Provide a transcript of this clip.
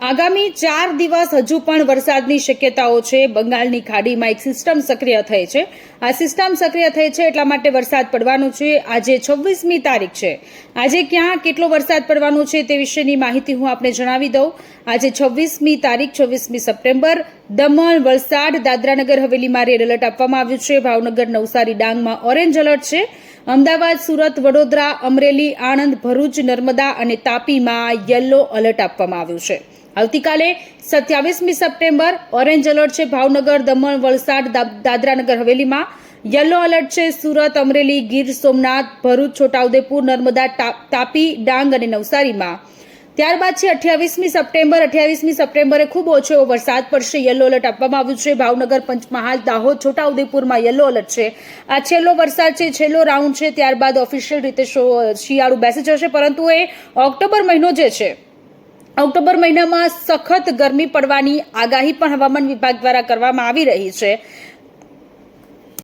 આગામી ચાર દિવસ હજુ પણ વરસાદની શક્યતાઓ છે. બંગાળની ખાડીમાં એક સિસ્ટમ સક્રિય થઈ છે. આ સિસ્ટમ સક્રિય થઈ છે એટલા માટે વરસાદ પડવાનો છે. આજે છવ્વીસમી તારીખ છે. આજે ક્યાં કેટલો વરસાદ પડવાનો છે તે વિશેની માહિતી હું આપને જણાવી દઉં. આજે છવ્વીસમી તારીખ, છવ્વીસમી સપ્ટેમ્બર, દમણ, વલસાડ, દાદરાનગર, હવેલીમાં રેડ એલર્ટ આપવામાં આવ્યું છે. ભાવનગર, નવસારી, ડાંગમાં ઓરેન્જ એલર્ટ છે. અમદાવાદ, સુરત, વડોદરા, અમરેલી, આણંદ, ભરૂચ, નર્મદા અને તાપીમાં યલો એલર્ટ આપવામાં આવ્યું છે. આવતીકાલે સત્યાવીસમી સપ્ટેમ્બર ઓરેન્જ એલર્ટ છે. ભાવનગર, દમણ, વલસાડ દાદરાનગર, હવેલીમાં યલો એલર્ટ છે. સુરત, અમરેલી, ગીર સોમનાથ, ભરૂચ, છોટાઉદેપુર, નર્મદા તાપી, ડાંગ અને નવસારીમાં. ત્યારબાદ છે અઠ્યાવીસમી સપ્ટેમ્બર. અઠ્યાવીસમી સપ્ટેમ્બરે ખૂબ ઓછો વરસાદ પડશે. યલો એલર્ટ આપવામાં આવ્યું છે. ભાવનગર, પંચમહાલ, દાહોદ, છોટાઉદેપુરમાં યલો એલર્ટ છે. આ છેલ્લો વરસાદ છે, છેલ્લો રાઉન્ડ છે. ત્યારબાદ ઓફિશિયલ રીતે શિયાળુ બેસી જશે, પરંતુ એ ઓક્ટોબર મહિનો જે છે ઓક્ટોબર મહિનામાં સખત ગરમી પડવાની આગાહી પણ હવામાન વિભાગ દ્વારા કરવામાં આવી રહી છે.